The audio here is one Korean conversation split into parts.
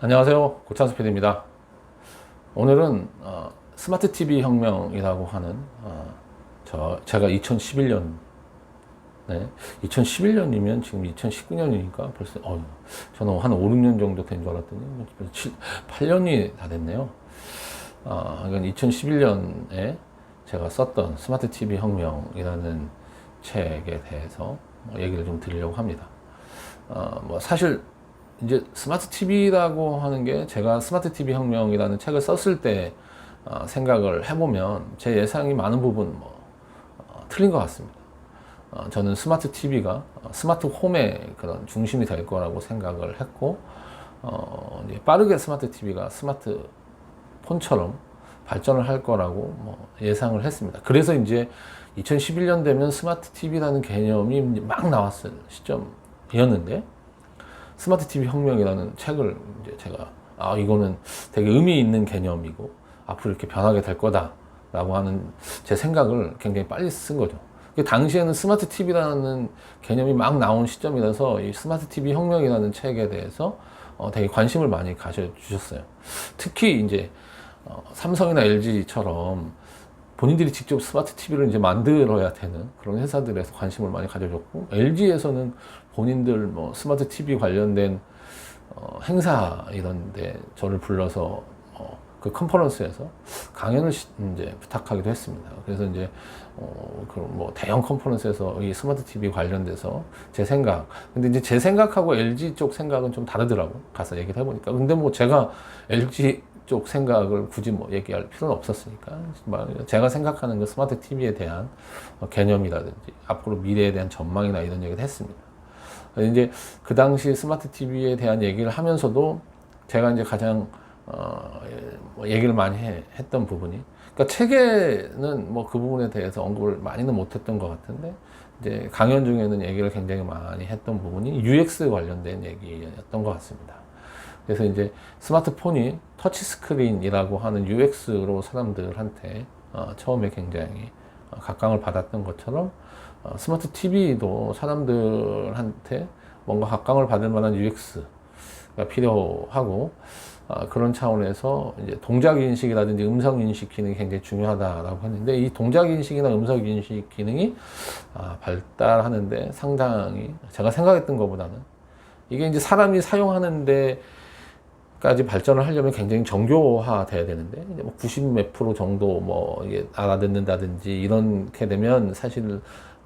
안녕하세요. 고찬수 PD입니다. 오늘은 어, 스마트 TV 혁명이라고 하는 어, 저 제가 2011년 네, 2011년이면 지금 2019년이니까 벌써 어, 저는 한 5, 6년 정도 된 줄 알았더니 뭐 벌써 7, 8년이 다 됐네요. 아, 그러니까 2011년에 제가 썼던 스마트 TV 혁명이라는 책에 대해서 뭐 얘기를 좀 드리려고 합니다. 어, 뭐 사실 이제 스마트 TV라고 하는 게 제가 스마트 TV 혁명이라는 책을 썼을 때 어, 생각을 해보면 제 예상이 많은 부분 뭐 어, 틀린 것 같습니다. 어, 저는 스마트 TV가 스마트 홈의 그런 중심이 될 거라고 생각을 했고 어, 빠르게 스마트 TV가 스마트 폰처럼 발전을 할 거라고 뭐 예상을 했습니다. 그래서 이제 2011년 되면 스마트 TV라는 개념이 막 나왔을 시점이었는데 스마트 TV 혁명이라는 책을 이제 제가 아 이거는 되게 의미 있는 개념이고 앞으로 이렇게 변하게 될 거다라고 하는 제 생각을 굉장히 빨리 쓴 거죠. 그 당시에는 스마트 TV라는 개념이 막 나온 시점이라서 이 스마트 TV 혁명이라는 책에 대해서 어, 되게 관심을 많이 가져주셨어요. 특히 이제 어, 삼성이나 LG처럼 본인들이 직접 스마트 TV를 이제 만들어야 되는 그런 회사들에서 관심을 많이 가져줬고 LG에서는 본인들 뭐 스마트 TV 관련된 어, 행사 이런데 저를 불러서 어, 그 컨퍼런스에서 강연을 시, 이제 부탁하기도 했습니다. 그래서 이제 어, 그런 뭐 대형 컨퍼런스에서 이 스마트 TV 관련돼서 제 생각. 근데 이제 제 생각하고 LG 쪽 생각은 좀 다르더라고. 가서 얘기를 해보니까. 근데 뭐 제가 LG 쪽 생각을 굳이 뭐 얘기할 필요는 없었으니까 제가 생각하는 그 스마트 TV에 대한 개념이라든지 앞으로 미래에 대한 전망이나 이런 얘기를 했습니다. 이제 그 당시 스마트 TV에 대한 얘기를 하면서도 제가 이제 가장 어, 뭐 얘기를 많이 해, 했던 부분이 그러니까 책에는 뭐 그 부분에 대해서 언급을 많이는 못했던 것 같은데 이제 강연 중에는 얘기를 굉장히 많이 했던 부분이 UX 관련된 얘기였던 것 같습니다. 그래서 이제 스마트폰이 터치 스크린이라고 하는 UX로 사람들한테 어, 처음에 굉장히 어, 각광을 받았던 것처럼 어, 스마트 TV도 사람들한테 뭔가 각광을 받을 만한 UX가 필요하고 어, 그런 차원에서 이제 동작 인식이라든지 음성 인식 기능이 굉장히 중요하다라고 했는데 이 동작 인식이나 음성 인식 기능이 아, 발달하는데 상당히 제가 생각했던 것보다는 이게 이제 사람이 사용하는데 까지 발전을 하려면 굉장히 정교화 돼야 되는데 이제 뭐90 몇 프로 정도 뭐 이게 알아듣는다든지 이렇게 되면 사실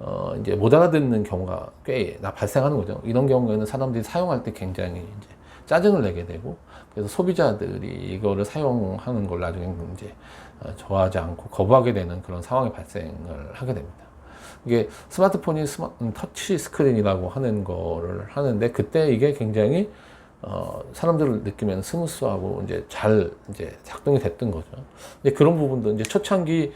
어 이제 못 알아듣는 경우가 꽤 발생하는 거죠. 이런 경우에는 사람들이 사용할 때 굉장히 이제 짜증을 내게 되고 그래서 소비자들이 이거를 사용하는 걸 나중에 이제 어, 좋아하지 않고 거부하게 되는 그런 상황이 발생을 하게 됩니다. 이게 스마트폰이 스마, 음, 터치 스크린이라고 하는 거를 하는데 그때 이게 굉장히 어, 사람들을 느끼면 스무스하고 이제 잘 이제 작동이 됐던 거죠. 근데 그런 부분도 이제 초창기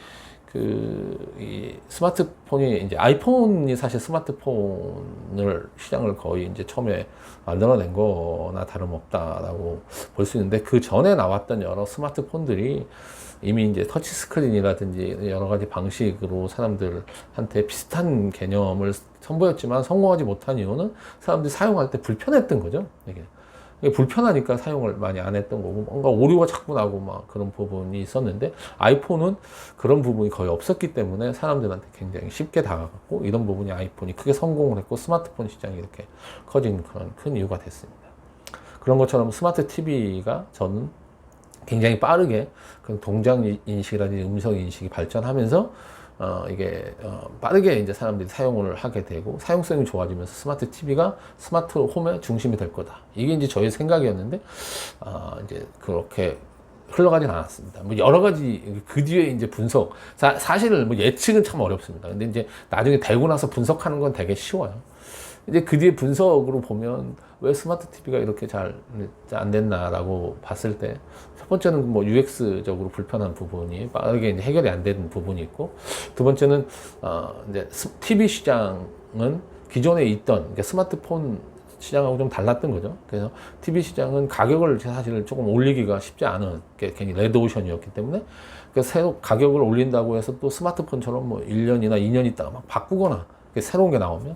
그, 이 스마트폰이 이제 아이폰이 사실 스마트폰을 시장을 거의 이제 처음에 만들어낸 거나 다름없다라고 볼 수 있는데 그 전에 나왔던 여러 스마트폰들이 이미 이제 터치 스크린이라든지 여러 가지 방식으로 사람들한테 비슷한 개념을 선보였지만 성공하지 못한 이유는 사람들이 사용할 때 불편했던 거죠. 이게. 불편하니까 사용을 많이 안 했던 거고 뭔가 오류가 자꾸 나고 막 그런 부분이 있었는데 아이폰은 그런 부분이 거의 없었기 때문에 사람들한테 굉장히 쉽게 다가갔고 이런 부분이 아이폰이 크게 성공을 했고 스마트폰 시장이 이렇게 커진 그런 큰 이유가 됐습니다. 그런 것처럼 스마트 TV가 저는 굉장히 빠르게 그 동작 인식이라든지 음성 인식이 발전하면서 어, 이게 어, 빠르게 이제 사람들이 사용을 하게 되고 사용성이 좋아지면서 스마트 TV가 스마트 홈의 중심이 될 거다. 이게 이제 저희 생각이었는데 어, 이제 그렇게 흘러가진 않았습니다. 뭐 여러 가지 그 뒤에 이제 분석 사, 사실 뭐 예측은 참 어렵습니다. 근데 이제 나중에 되고 나서 분석하는 건 되게 쉬워요. 이제 그 뒤에 분석으로 보면 왜 스마트 TV가 이렇게 잘 안 됐나라고 봤을 때 첫 번째는 뭐 UX적으로 불편한 부분이 빠르게 이제 해결이 안 되는 부분이 있고 두 번째는 어 이제 TV 시장은 기존에 있던 그러니까 스마트폰 시장하고 좀 달랐던 거죠. 그래서 TV 시장은 가격을 사실 조금 올리기가 쉽지 않은 게 괜히 레드오션이었기 때문에 그래서 새로 가격을 올린다고 해서 또 스마트폰처럼 뭐 1년이나 2년 있다가 막 바꾸거나 새로운 게 나오면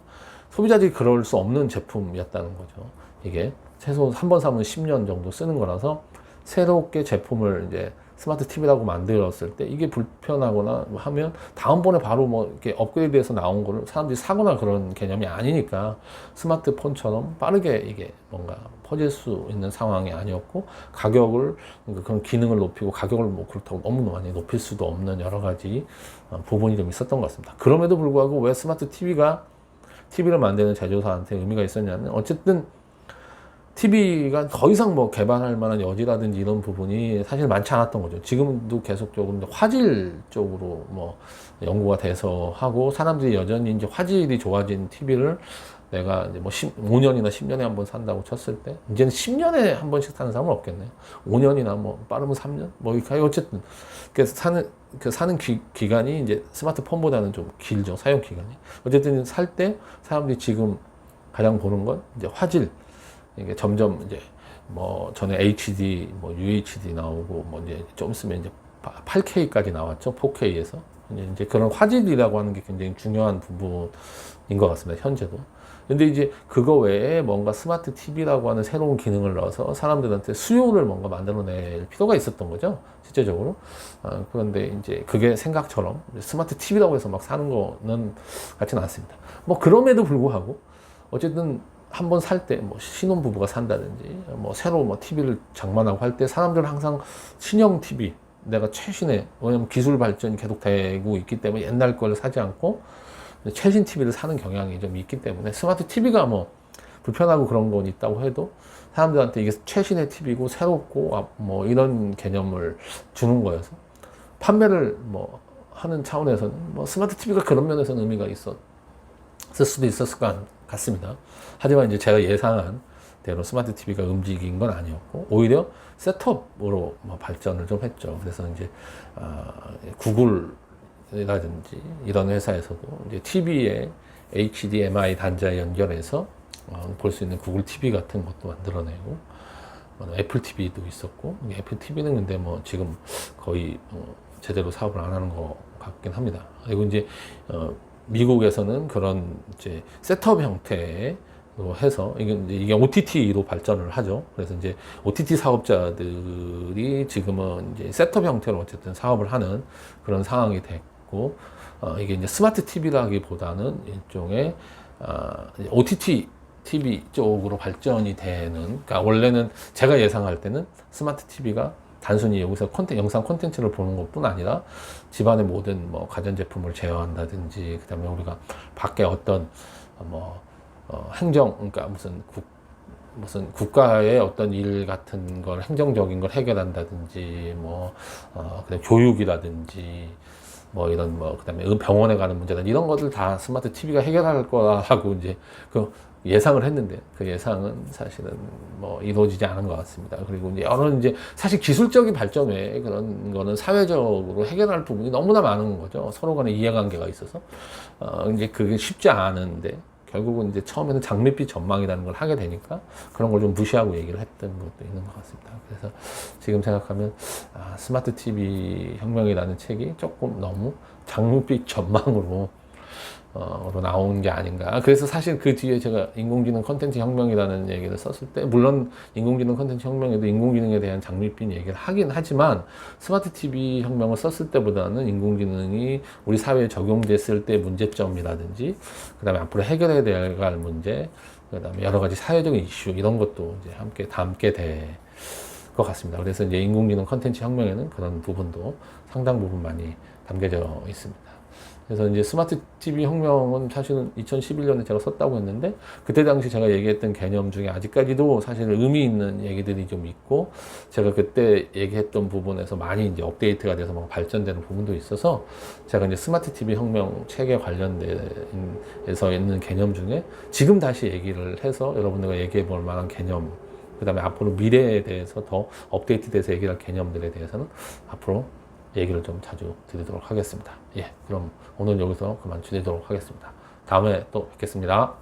소비자들이 그럴 수 없는 제품이었다는 거죠. 이게 최소 한 번 사면 10년 정도 쓰는 거라서 새롭게 제품을 이제 스마트 TV라고 만들었을 때 이게 불편하거나 하면 다음번에 바로 뭐 이렇게 업그레이드해서 나온 거를 사람들이 사거나 그런 개념이 아니니까 스마트폰처럼 빠르게 이게 뭔가 퍼질 수 있는 상황이 아니었고 가격을 그러니까 그런 기능을 높이고 가격을 뭐 그렇다고 너무 많이 높일 수도 없는 여러 가지 어, 부분이 좀 있었던 것 같습니다. 그럼에도 불구하고 왜 스마트 TV가 TV를 만드는 제조사한테 의미가 있었냐면 어쨌든 TV가 더 이상 뭐 개발할 만한 여지라든지 이런 부분이 사실 많지 않았던 거죠. 지금도 계속적으로 이제 화질 쪽으로 뭐 연구가 돼서 하고 사람들이 여전히 이제 화질이 좋아진 TV를 내가 이제 뭐 10, 5년이나 10년에 한 번 산다고 쳤을 때 이제는 10년에 한 번씩 사는 사람은 없겠네요. 5년이나 뭐 빠르면 3년 뭐 이렇게 어쨌든 그 사는 그 사는 기, 기간이 이제 스마트폰보다는 좀 길죠 사용 기간이. 어쨌든 살 때 사람들이 지금 가장 보는 건 이제 화질 이게 점점 이제 뭐 전에 HD, 뭐 UHD 나오고 뭐 이제 좀 있으면 이제 8K까지 나왔죠. 4K에서. 이제 그런 화질이라고 하는 게 굉장히 중요한 부분인 것 같습니다. 현재도. 근데 이제 그거 외에 뭔가 스마트 TV라고 하는 새로운 기능을 넣어서 사람들한테 수요를 뭔가 만들어낼 필요가 있었던 거죠. 실제적으로. 아, 그런데 이제 그게 생각처럼 스마트 TV라고 해서 막 사는 거는 같지는 않습니다. 뭐 그럼에도 불구하고 어쨌든 한번 살 때 뭐 신혼부부가 산다든지 뭐 새로 뭐 TV를 장만하고 할 때 사람들은 항상 신형 TV 내가 최신의 왜냐면 기술 발전이 계속 되고 있기 때문에 옛날 걸 사지 않고 최신 TV를 사는 경향이 좀 있기 때문에 스마트 TV가 뭐 불편하고 그런 건 있다고 해도 사람들한테 이게 최신의 TV고 새롭고 아, 뭐 이런 개념을 주는 거여서 판매를 뭐 하는 차원에서는 뭐 스마트 TV가 그런 면에서는 의미가 있었을 수도 있었을 것 같습니다. 하지만 이제 제가 예상한 대로 스마트 TV가 움직인 건 아니었고 오히려 셋업으로 뭐 발전을 좀 했죠. 그래서 이제 아, 구글이 라든지 이런 회사에서도 이제 TV에 HDMI 단자에 연결해서 어, 볼 수 있는 구글 TV 같은 것도 만들어내고 어, 애플 TV도 있었고 애플 TV는 근데 뭐 지금 거의 어, 제대로 사업을 안 하는 것 같긴 합니다. 그리고 이제 어, 미국에서는 그런 이제 셋업 형태의 해서 이게 이게 OTT로 발전을 하죠. 그래서 이제 OTT 사업자들이 지금은 이제 셋업 형태로 어쨌든 사업을 하는 그런 상황이 됐고 어, 이게 이제 스마트 TV라기보다는 일종의 어, OTT TV 쪽으로 발전이 되는 그러니까 원래는 제가 예상할 때는 스마트 TV가 단순히 여기서 콘텐 영상 콘텐츠를 보는 것뿐 아니라 집안의 모든 뭐 가전제품을 제어한다든지 그 다음에 우리가 밖에 어떤 뭐 어, 행정 그러니까 무슨 국 무슨 국가의 어떤 일 같은 걸 행정적인 걸 해결한다든지 뭐 어, 그다음 교육이라든지 뭐 이런 뭐 그다음에 병원에 가는 문제나 이런 것들 다 스마트 TV가 해결할 거라고 이제 그 예상을 했는데 그 예상은 사실은 뭐 이루어지지 않은 것 같습니다. 그리고 이제 여러 이제 사실 기술적인 발전 외에 그런 거는 사회적으로 해결할 부분이 너무나 많은 거죠. 서로 간의 이해관계가 있어서 어 이제 그게 쉽지 않은데 결국은 이제 처음에는 장밋빛 전망이라는 걸 하게 되니까 그런 걸 좀 무시하고 얘기를 했던 것도 있는 것 같습니다. 그래서 지금 생각하면 아, 스마트 TV 혁명이라는 책이 조금 너무 장밋빛 전망으로 어, 나온 게 아닌가. 그래서 사실 그 뒤에 제가 인공지능 컨텐츠 혁명이라는 얘기를 썼을 때, 물론 인공지능 컨텐츠 혁명에도 인공지능에 대한 장밋빛 얘기를 하긴 하지만 스마트 TV 혁명을 썼을 때보다는 인공지능이 우리 사회에 적용됐을 때 문제점이라든지, 그 다음에 앞으로 해결해야 될 문제, 그 다음에 여러 가지 사회적인 이슈, 이런 것도 이제 함께 담게 될 것 같습니다. 그래서 이제 인공지능 컨텐츠 혁명에는 그런 부분도 상당 부분 많이 담겨져 있습니다. 그래서 이제 스마트 TV 혁명은 사실은 2011년에 제가 썼다고 했는데 그때 당시 제가 얘기했던 개념 중에 아직까지도 사실 의미 있는 얘기들이 좀 있고 제가 그때 얘기했던 부분에서 많이 이제 업데이트가 돼서 막 발전되는 부분도 있어서 제가 이제 스마트 TV 혁명 책에 관련돼서 있는 개념 중에 지금 다시 얘기를 해서 여러분들과 얘기해 볼 만한 개념 그 다음에 앞으로 미래에 대해서 더 업데이트 돼서 얘기할 개념들에 대해서는 앞으로 얘기를 좀 자주 드리도록 하겠습니다. 예, 그럼 오늘 여기서 그만 드리도록 하겠습니다. 다음에 또 뵙겠습니다.